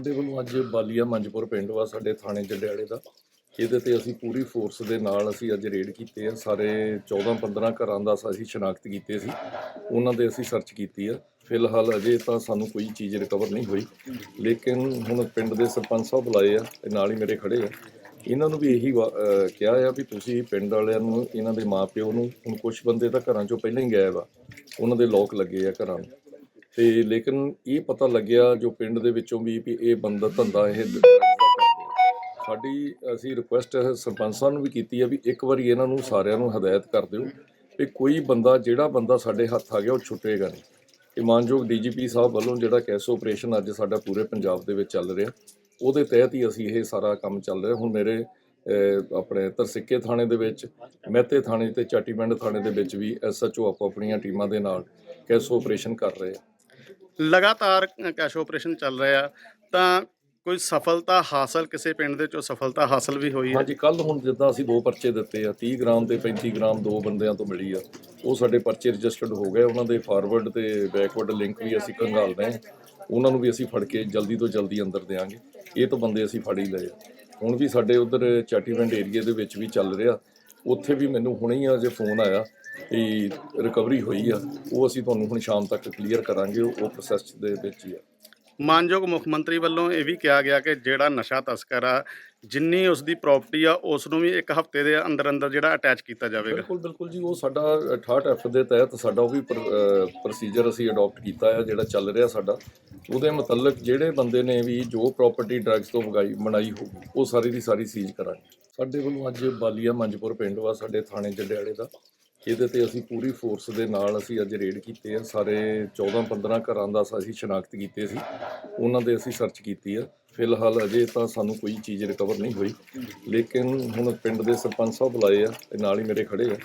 ਸਾਡੇ ਵੱਲੋਂ ਅੱਜ ਬਾਲੀਆ ਮੰਜਪੁਰ ਪਿੰਡ ਵਾ, ਸਾਡੇ ਥਾਣੇ ਜੰਡਿਆਲੇ ਦਾ। ਇਹਦੇ ਤੇ ਅਸੀਂ ਪੂਰੀ ਫੋਰਸ ਦੇ ਨਾਲ ਅਸੀਂ ਅੱਜ ਰੇਡ ਕੀਤੇ ਆ। ਸਾਰੇ 14 15 ਘਰਾਂ ਦਾ ਅਸੀਂ ਸ਼ਨਾਖਤ ਕੀਤੇ ਸੀ। ਉਹਨਾਂ ਦੇ ਅਸੀਂ ਸਰਚ ਕੀਤੀ ਆ। ਫਿਲਹਾਲ ਅਜੇ ਤਾਂ ਸਾਨੂੰ ਕੋਈ ਚੀਜ਼ ਰਿਕਵਰ ਨਹੀਂ ਹੋਈ। ਲੇਕਿਨ ਹੁਣ ਪਿੰਡ ਦੇ ਸਰਪੰਚ ਸਾਹਿਬ ਬੁਲਾਏ ਆ ਤੇ ਨਾਲ ਹੀ ਮੇਰੇ ਖੜੇ ਆ। ਇਹਨਾਂ ਨੂੰ ਵੀ ਇਹੀ ਵਾ- ਕਿਹਾ ਆ ਵੀ ਤੁਸੀਂ ਪਿੰਡ ਵਾਲਿਆਂ ਨੂੰ, ਇਹਨਾਂ ਦੇ ਮਾਪਿਓ ਨੂੰ, ਹੁਣ ਕੁਝ ਬੰਦੇ ਤਾਂ ਘਰਾਂ ਚੋਂ ਪਹਿਲਾਂ ਹੀ ਗਏ ਵਾ। ਉਹਨਾਂ ਦੇ ਲੋਕ ਲੱਗੇ ਆ ਘਰਾਂ ਨੂੰ। ਤੇ ਲੇਕਿਨ ਇਹ ਪਤਾ ਲੱਗਿਆ ਜੋ ਪਿੰਡ ਦੇ ਵਿੱਚੋਂ ਵੀ ਵੀ ਇਹ ਬੰਦਾ ਧੰਦਾ ਇਹ ਸਾਡੀ, ਅਸੀਂ ਰਿਕੁਐਸਟ ਸਰਪੰਚ ਸਾਹਿਬ ਨੂੰ ਵੀ ਕੀਤੀ ਹੈ ਵੀ ਇੱਕ ਵਾਰੀ ਇਹਨਾਂ ਨੂੰ ਸਾਰਿਆਂ ਨੂੰ ਹਦਾਇਤ ਕਰ ਦਿਓ ਵੀ ਕੋਈ ਬੰਦਾ, ਜਿਹੜਾ ਬੰਦਾ ਸਾਡੇ ਹੱਥ ਆ ਗਿਆ ਉਹ ਛੁੱਟੇਗਾ ਨਹੀਂ। ਇਹ ਮਾਨਯੋਗ ਡੀਜੀਪੀ ਸਾਹਿਬ ਵੱਲੋਂ ਜਿਹੜਾ ਕੈਸ ਆਪਰੇਸ਼ਨ ਅੱਜ ਸਾਡਾ ਪੂਰੇ ਪੰਜਾਬ ਦੇ ਵਿੱਚ ਚੱਲ ਰਿਹਾ, ਉਹਦੇ ਤਹਿਤ ਹੀ ਅਸੀਂ ਇਹ ਸਾਰਾ ਕੰਮ ਚੱਲ ਰਿਹਾ। ਹੁਣ ਮੇਰੇ ਆਪਣੇ ਤਰਸਿੱਕੇ ਥਾਣੇ ਦੇ ਵਿੱਚ, ਮਹਿਤੇ ਥਾਣੇ ਤੇ ਚਾਟੀਪਿੰਡ ਥਾਣੇ ਦੇ ਵਿੱਚ ਵੀ ਐਸਐਚਓ ਆਪੋ ਆਪਣੀਆਂ ਟੀਮਾਂ ਦੇ ਨਾਲ ਕੈਸ ਆਪਰੇਸ਼ਨ ਕਰ ਰਹੇ ਆ। ਲਗਾਤਾਰ ਕੈਸ਼ ਆਪਰੇਸ਼ਨ ਚੱਲ ਰਿਹਾ ਤਾਂ ਕੋਈ ਸਫਲਤਾ ਹਾਸਲ ਕਿਸੇ ਪਿੰਡ ਦੇ ਚੋਂ ਸਫਲਤਾ ਹਾਸਲ ਵੀ ਹੋਈ ਹੈ ਹਾਂਜੀ ਕੱਲ ਹੁਣ ਜਿੱਦਾਂ ਅਸੀਂ ਦੋ ਪਰਚੇ ਦਿੱਤੇ ਆ 30 ਗ੍ਰਾਮ ਤੇ 35 ਗ੍ਰਾਮ ਦੋ ਬੰਦਿਆਂ ਤੋਂ ਮਿਲੀ ਆ, ਉਹ ਸਾਡੇ ਪਰਚੇ ਰਜਿਸਟਰਡ ਹੋ ਗਏ, ਉਹਨਾਂ ਦੇ ਫਾਰਵਰਡ ਤੇ ਬੈਕਵਰਡ ਲਿੰਕ ਵੀ ਅਸੀਂ ਖੰਗਾਲਦੇ ਆ ਉਹਨਾਂ ਨੂੰ ਵੀ ਅਸੀਂ ਫੜ ਕੇ ਜਲਦੀ ਤੋਂ ਜਲਦੀ ਅੰਦਰ ਦੇਾਂਗੇ ਇਹ ਤਾਂ ਬੰਦੇ ਅਸੀਂ ਫੜ ਹੀ ਲਏ ਆ। ਹੁਣ ਵੀ ਸਾਡੇ ਉਧਰ ਚਾਟੀਵਿੰਡ ਏਰੀਏ ਦੇ ਵਿੱਚ ਵੀ ਚੱਲ ਰਿਹਾ ਉੱਥੇ ਵੀ ਮੈਨੂੰ ਹੁਣੇ ਹੀ ਅਜੇ ਫੋਨ ਆਇਆ ਕਿ ਰਿਕਵਰੀ ਹੋਈ ਆ। ਉਹ ਅਸੀਂ ਤੁਹਾਨੂੰ ਹੁਣ ਸ਼ਾਮ ਤੱਕ ਕਲੀਅਰ ਕਰਾਂਗੇ ਉਹ ਪ੍ਰੋਸੈਸ ਦੇ ਵਿੱਚ ਹੀ ਆ। ਮਾਨਯੋਗ ਮੁੱਖ ਮੰਤਰੀ ਵੱਲੋਂ ਇਹ ਵੀ ਕਿਹਾ ਗਿਆ ਕਿ ਜਿਹੜਾ ਨਸ਼ਾ ਤਸਕਰ ਆ ਜਿੰਨੀ ਉਸ ਦੀ ਪ੍ਰਾਪਰਟੀ ਆ ਉਸ ਨੂੰ ਵੀ ਇੱਕ ਹਫ਼ਤੇ ਦੇ ਅੰਦਰ ਅੰਦਰ ਜਿਹੜਾ ਅਟੈਚ ਕੀਤਾ ਜਾਵੇਗਾ। ਬਿਲਕੁਲ ਬਿਲਕੁਲ ਜੀ ਉਹ ਸਾਡਾ 68 ਐਫ ਦੇ ਤਹਿਤ ਸਾਡਾ ਉਹ ਵੀ ਪ੍ਰੋਸੀਜਰ ਅਸੀਂ ਅਡਾਪਟ ਕੀਤਾ ਹੈ ਜਿਹੜਾ ਚੱਲ ਰਿਹਾ ਸਾਡਾ। ਉਹਦੇ ਮੁਤਲਕ ਜਿਹੜੇ ਬੰਦੇ ਨੇ ਵੀ ਜੋ ਪ੍ਰਾਪਰਟੀ ਡਰੱਗਸ ਤੋਂ ਮੰਗਾਈ ਬਣਾਈ ਹੋਊਗੀ ਉਹ ਸਾਰੀ ਦੀ ਸਾਰੀ ਸੀਜ਼ ਕਰਾਂਗੇ। ਸਾਡੇ ਵੱਲੋਂ ਅੱਜ ਬਾਲੀਆ ਮੰਜਪੁਰ ਪਿੰਡ ਵਾ, ਸਾਡੇ ਥਾਣੇ ਜੰਡਿਆਲੇ ਦਾ। ਇਹਦੇ ਤੇ ਅਸੀਂ ਪੂਰੀ ਫੋਰਸ ਦੇ ਨਾਲ ਅਸੀਂ ਅੱਜ ਰੇਡ ਕੀਤੇ ਆ। ਸਾਰੇ 14 15 ਘਰਾਂ ਦਾ ਅਸੀਂ ਸ਼ਨਾਖਤ ਕੀਤੇ ਸੀ। ਉਹਨਾਂ ਦੇ ਅਸੀਂ ਸਰਚ ਕੀਤੀ ਆ। ਫਿਲਹਾਲ ਅਜੇ ਤਾਂ ਸਾਨੂੰ ਕੋਈ ਚੀਜ਼ ਰਿਕਵਰ ਨਹੀਂ ਹੋਈ। ਲੇਕਿਨ ਹੁਣ ਪਿੰਡ ਦੇ ਸਰਪੰਚ ਸਾਹਿਬ ਬੁਲਾਏ ਆ ਤੇ ਨਾਲ ਹੀ ਮੇਰੇ ਖੜੇ ਆ।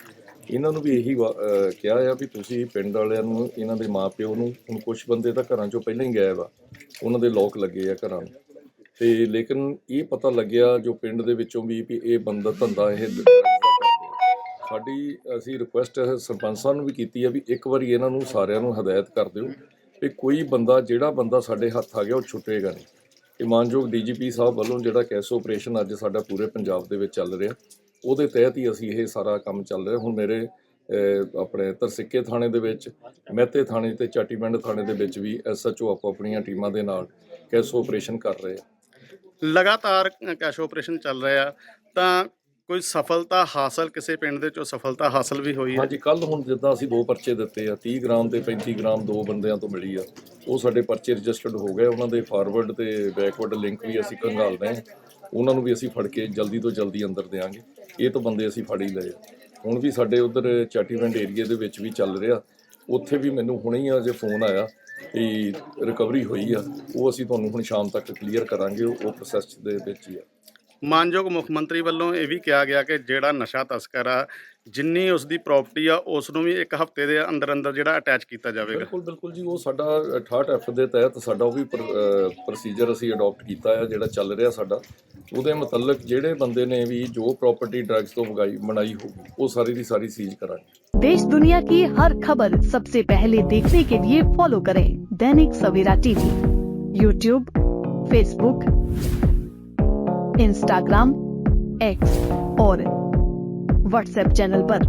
ਇਹਨਾਂ ਨੂੰ ਵੀ ਇਹੀ ਵਾ- ਕਿਹਾ ਆ ਵੀ ਤੁਸੀਂ ਪਿੰਡ ਵਾਲਿਆਂ ਨੂੰ, ਇਹਨਾਂ ਦੇ ਮਾਪਿਓ ਨੂੰ, ਹੁਣ ਕੁਝ ਬੰਦੇ ਤਾਂ ਘਰਾਂ ਚੋਂ ਪਹਿਲਾਂ ਹੀ ਗਏ ਵਾ। ਉਹਨਾਂ ਦੇ ਲੋਕ ਲੱਗੇ ਆ ਘਰਾਂ ਨੂੰ। ਤੇ ਲੇਕਿਨ ਇਹ ਪਤਾ ਲੱਗਿਆ ਜੋ ਪਿੰਡ ਦੇ ਵਿੱਚੋਂ ਵੀ ਵੀ ਇਹ ਬੰਦਾ ਧੰਦਾ ਇਹ ਸਾਡੀ ਅਸੀਂ ਰਿਕੁਐਸਟ ਸਰਪੰਚ ਸਾਹਿਬ ਨੂੰ ਵੀ ਕੀਤੀ ਆ ਵੀ ਇੱਕ ਵਾਰੀ ਇਹਨਾਂ ਨੂੰ ਸਾਰਿਆਂ ਨੂੰ ਹਦਾਇਤ ਕਰ ਦਿਓ ਵੀ ਕੋਈ ਬੰਦਾ, ਜਿਹੜਾ ਬੰਦਾ ਸਾਡੇ ਹੱਥ ਆ ਗਿਆ ਉਹ ਛੁੱਟੇਗਾ ਨਹੀਂ। ਇਹ ਮਾਨਯੋਗ ਡੀਜੀਪੀ ਸਾਹਿਬ ਵੱਲੋਂ ਜਿਹੜਾ ਕੈਸ ਆਪਰੇਸ਼ਨ ਅੱਜ ਸਾਡਾ ਪੂਰੇ ਪੰਜਾਬ ਦੇ ਵਿੱਚ ਚੱਲ ਰਿਹਾ, ਉਹਦੇ ਤਹਿਤ ਹੀ ਅਸੀਂ ਇਹ ਸਾਰਾ ਕੰਮ ਚੱਲ ਰਿਹਾ। ਹੁਣ ਮੇਰੇ ਆਪਣੇ ਤਰਸਿੱਕੇ ਥਾਣੇ ਦੇ ਵਿੱਚ, ਮਹਿਤੇ ਥਾਣੇ ਤੇ ਚਾਟੀਪਿੰਡ ਥਾਣੇ ਦੇ ਵਿੱਚ ਵੀ ਐਸਐਚਓ ਆਪੋ ਆਪਣੀਆਂ ਟੀਮਾਂ ਦੇ ਨਾਲ ਕੈਸ ਆਪਰੇਸ਼ਨ ਕਰ ਰਹੇ ਆ। ਲਗਾਤਾਰ ਕੈਸ਼ ਆਪਰੇਸ਼ਨ ਚੱਲ ਰਿਹਾ ਤਾਂ ਕੋਈ ਸਫਲਤਾ ਹਾਸਲ ਕਿਸੇ ਪਿੰਡ ਦੇ ਚੋਂ ਸਫਲਤਾ ਹਾਸਲ ਵੀ ਹੋਈ ਹੈ? ਹਾਂਜੀ ਕੱਲ ਹੁਣ ਜਿੱਦਾਂ ਅਸੀਂ ਦੋ ਪਰਚੇ ਦਿੱਤੇ ਆ 30 ਗ੍ਰਾਮ ਤੇ 35 ਗ੍ਰਾਮ ਦੋ ਬੰਦਿਆਂ ਤੋਂ ਮਿਲੀ ਆ, ਉਹ ਸਾਡੇ ਪਰਚੇ ਰਜਿਸਟਰਡ ਹੋ ਗਏ, ਉਹਨਾਂ ਦੇ ਫਾਰਵਰਡ ਤੇ ਬੈਕਵਰਡ ਲਿੰਕ ਵੀ ਅਸੀਂ ਖੰਗਾਲਦੇ ਆ ਉਹਨਾਂ ਨੂੰ ਵੀ ਅਸੀਂ ਫੜ ਕੇ ਜਲਦੀ ਤੋਂ ਜਲਦੀ ਅੰਦਰ ਦੇਾਂਗੇ ਇਹ ਤਾਂ ਬੰਦੇ ਅਸੀਂ ਫੜ ਹੀ ਲਏ ਆ। ਹੁਣ ਵੀ ਸਾਡੇ ਉਧਰ ਚਾਟੀਵਿੰਡ ਏਰੀਆ ਦੇ ਵਿੱਚ ਵੀ ਚੱਲ ਰਿਹਾ ਉੱਥੇ ਵੀ ਮੈਨੂੰ ਹੁਣੇ ਹੀ ਅਜੇ ਫੋਨ ਆਇਆ ਕਿ ਰਿਕਵਰੀ ਹੋਈ ਆ। ਉਹ ਅਸੀਂ ਤੁਹਾਨੂੰ ਹੁਣ ਸ਼ਾਮ ਤੱਕ ਕਲੀਅਰ ਕਰਾਂਗੇ ਉਹ ਪ੍ਰੋਸੈਸ ਦੇ ਵਿੱਚ ਹੀ ਆ। ਮਾਨਯੋਗ ਮੁੱਖ ਮੰਤਰੀ ਵੱਲੋਂ ਇਹ ਵੀ ਕਿਹਾ ਗਿਆ ਕਿ ਜਿਹੜਾ ਨਸ਼ਾ ਤਸਕਰ ਆ ਜਿੰਨੀ ਉਸ ਦੀ ਪ੍ਰਾਪਰਟੀ ਆ ਉਸ ਨੂੰ ਵੀ ਇੱਕ ਹਫ਼ਤੇ ਦੇ ਅੰਦਰ ਅੰਦਰ ਜਿਹੜਾ ਅਟੈਚ ਕੀਤਾ ਜਾਵੇਗਾ। ਬਿਲਕੁਲ ਬਿਲਕੁਲ ਜੀ ਉਹ ਸਾਡਾ 68 ਐਫ ਦੇ ਤਹਿਤ ਸਾਡਾ ਉਹ ਵੀ ਪ੍ਰੋਸੀਜਰ ਅਸੀਂ ਅਡਾਪਟ ਕੀਤਾ ਹੈ ਜਿਹੜਾ ਚੱਲ ਰਿਹਾ ਸਾਡਾ। ਉਹਦੇ ਮੁਤਲਕ ਜਿਹੜੇ ਬੰਦੇ ਨੇ ਵੀ ਜੋ ਪ੍ਰਾਪਰਟੀ ਡਰੱਗਸ ਤੋਂ ਮੰਗਾਈ ਬਣਾਈ ਹੋਊਗੀ ਉਹ ਸਾਰੀ ਦੀ ਸਾਰੀ ਸੀਜ਼ ਕਰਾਂਗੇ देश दुनिया की हर खबर सबसे पहले देखने के लिए फॉलो करें Dainik Savera TV YouTube Facebook Instagram X और व्हाट्सएप चैनल पर।